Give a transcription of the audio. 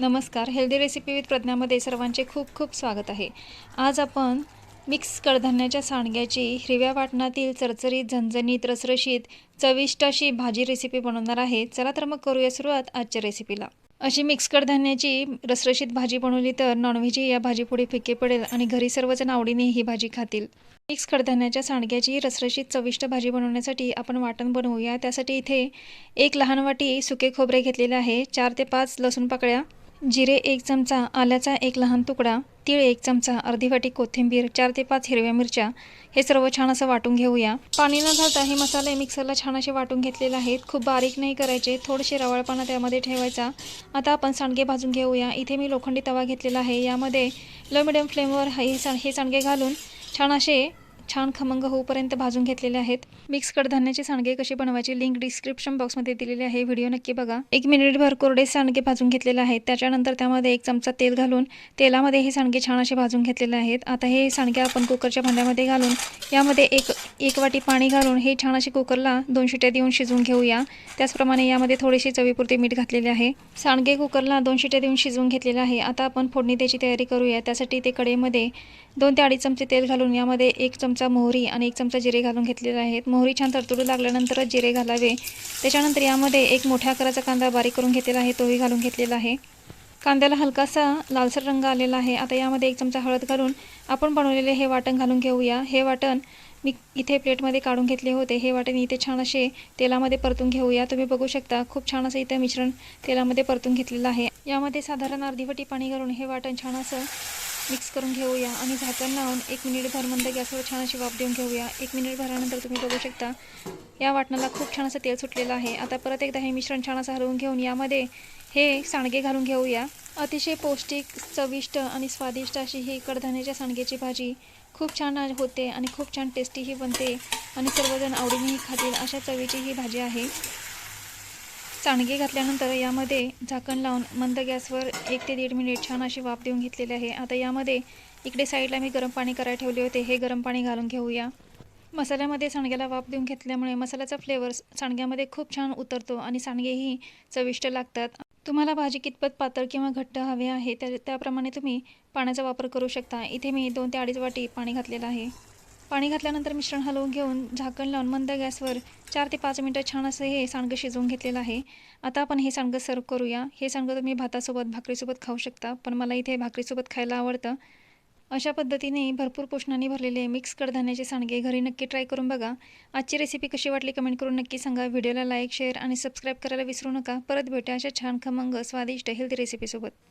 नमस्कार. Healthy recipe with प्रज्ञामध्ये सर्वांचे खूप खूप स्वागत आहे. आज आपण मिक्स कडधान्याच्या सांडग्याची हिरव्या वाटणातील चरचरीत झणझणीत रसरशीत चविष्ट अशी भाजी रेसिपी बनवणार आहे. चला तर मग करूया सुरुवात आजच्या रेसिपीला अशी मिक्स कडधान्याची रसरशीत भाजी बनवली तर नॉनव्हेजही या भाजीपुढे फिके पडेल आणि घरी सर्वजण आवडीने ही भाजी खातील. मिक्स कडधान्याच्या सांडग्याची रसरशीत चविष्ट भाजी बनवण्यासाठी आपण वाटण बनवूया. त्यासाठी इथे एक लहान वाटी सुके खोबरे घेतलेले आहे. चार ते पाच लसूण पाकळ्या जिरे एक चमचा आल्याचा एक लहान तुकडा तीळ एक चमचा अर्धी वाटी कोथिंबीर चार ते पाच हिरव्या मिरच्या हे सर्व छान असं वाटून घेऊया. पाणी न घालता हे मसाले मिक्सरला छान असे वाटून घेतलेले आहेत. खूप बारीक नाही करायचे थोडेसे रवाळपणा त्यामध्ये ठेवायचा. आता आपण सांडगे भाजून घेऊया. इथे मी लोखंडी तवा घेतलेला आहे. यामध्ये लो मिडियम फ्लेमवर हे सांड हे सांडगे घालून छान असे छान खमंग होऊपर्यंत भाजून घेतलेले आहेत. मिक्स कडधान्याचे सांडगे कसे बनवायचे लिंक डिस्क्रिप्शन बॉक्समध्ये दिलेली आहे. व्हिडिओ नक्की बघा. एक मिनिटभर कोरडे सांडगे भाजून घेतलेले आहेत. त्याच्यानंतर त्यामध्ये एक चमचा तेल घालून तेलामध्ये हे सांडगे छान असे भाजून घेतलेले आहेत. आता हे सांडगे आपण कुकरच्या भांड्यामध्ये घालून यामध्ये एक एक वाटी पाणी घालून हे छान असे कुकरला दोन शिट्या देऊन शिजवून घेऊया. त्याचप्रमाणे यामध्ये थोडीशी चवीपुरती मीठ घातलेले आहे. सांडगे कुकरला दोन शिट्या देऊन शिजवून घेतलेले आहे. आता आपण फोडणी त्याची तयारी करूया. त्यासाठी ते कडेमध्ये दोन ते अडीच चमचे तेल घालून यामध्ये एक चमचा मोहरी आणि एक चमचा जिरे घालून घेतलेले आहेत. मोहरी छान तरतुडू लागल्यानंतरच जिरे घालावे. त्याच्यानंतर यामध्ये एक मोठ्या आकाराचा कांदा बारीक करून घेतलेला आहे. तोही घालून घेतलेला आहे. कांद्याला हलकासा लालसर रंग आलेला आहे. आता यामध्ये एक चमचा हळद घालून आपण बनवलेले हे वाटण घालून घेऊया. हे वाटण मी इथे प्लेटमध्ये काढून घेतले होते. हे वाटण इथे छान असे तेलामध्ये परतून घेऊया. तुम्ही बघू शकता खूप छान असं इथं मिश्रण तेलामध्ये परतून घेतलेलं आहे. यामध्ये साधारण अर्धी वाटी पाणी घालून हे वाटण छान असं मिक्स करून घेऊया आणि झाकण लावून एक मिनिटभर मंद गॅसवर छान अशी वाफ देऊन घेऊया. एक मिनिट भरानंतर तुम्ही बघू शकता या वाटणाला खूप छान असं तेल सुटलेलं आहे. आता परत एकदा हे मिश्रण छान असं हलवून घेऊन यामध्ये हे सांडगे घालून घेऊया. अतिशय पौष्टिक चविष्ट आणि स्वादिष्ट अशी ही कडधान्याच्या सांडग्याची भाजी खूप छान होते आणि खूप छान टेस्टीही बनते आणि सर्वजण आवडीनेही खातील अशा चवीची ही भाजी आहे. सांडगे घातल्यानंतर यामध्ये झाकण लावून मंद गॅसवर एक ते दीड मिनिट छान अशी वाफ देऊन घेतलेली आहे. आता यामध्ये इकडे साईडला मी गरम पाणी करायला ठेवले होते. हे गरम पाणी घालून घेऊया. मसाल्यामध्ये सांडग्याला वाफ देऊन घेतल्यामुळे मसाल्याचा फ्लेवर सांडग्यामध्ये खूप छान उतरतो आणि सांडगेही चविष्ट लागतात. तुम्हाला भाजी कितपत पातळ किंवा घट्ट हवे आहे त्या त्याप्रमाणे तुम्ही पाण्याचा वापर करू शकता. इथे मी दोन ते अडीच वाटी पाणी घातलेलं आहे. पाणी घातल्यानंतर मिश्रण हलवून घेऊन झाकण लावून मंद गॅसवर चार ते पाच मिनटं छान असं हे सांडगं शिजवून घेतलेलं आहे. आता आपण हे सांडगं सर्व करूया. हे सांडगं तुम्ही भातासोबत भाकरीसोबत खाऊ शकता पण मला इथे भाकरीसोबत खायला आवडतं. अशा पद्धतीने भरपूर पोषणाने भरलेले मिक्स कडधान्याचे सांडगे घरी नक्की ट्राय करून बघा. आजची रेसिपी कशी वाटली कमेंट करून नक्की सांगा. व्हिडिओला लाईक शेअर आणि सबस्क्राईब करायला विसरू नका. परत भेटा अशा छान खमंग स्वादिष्ट हेल्दी रेसिपीसोबत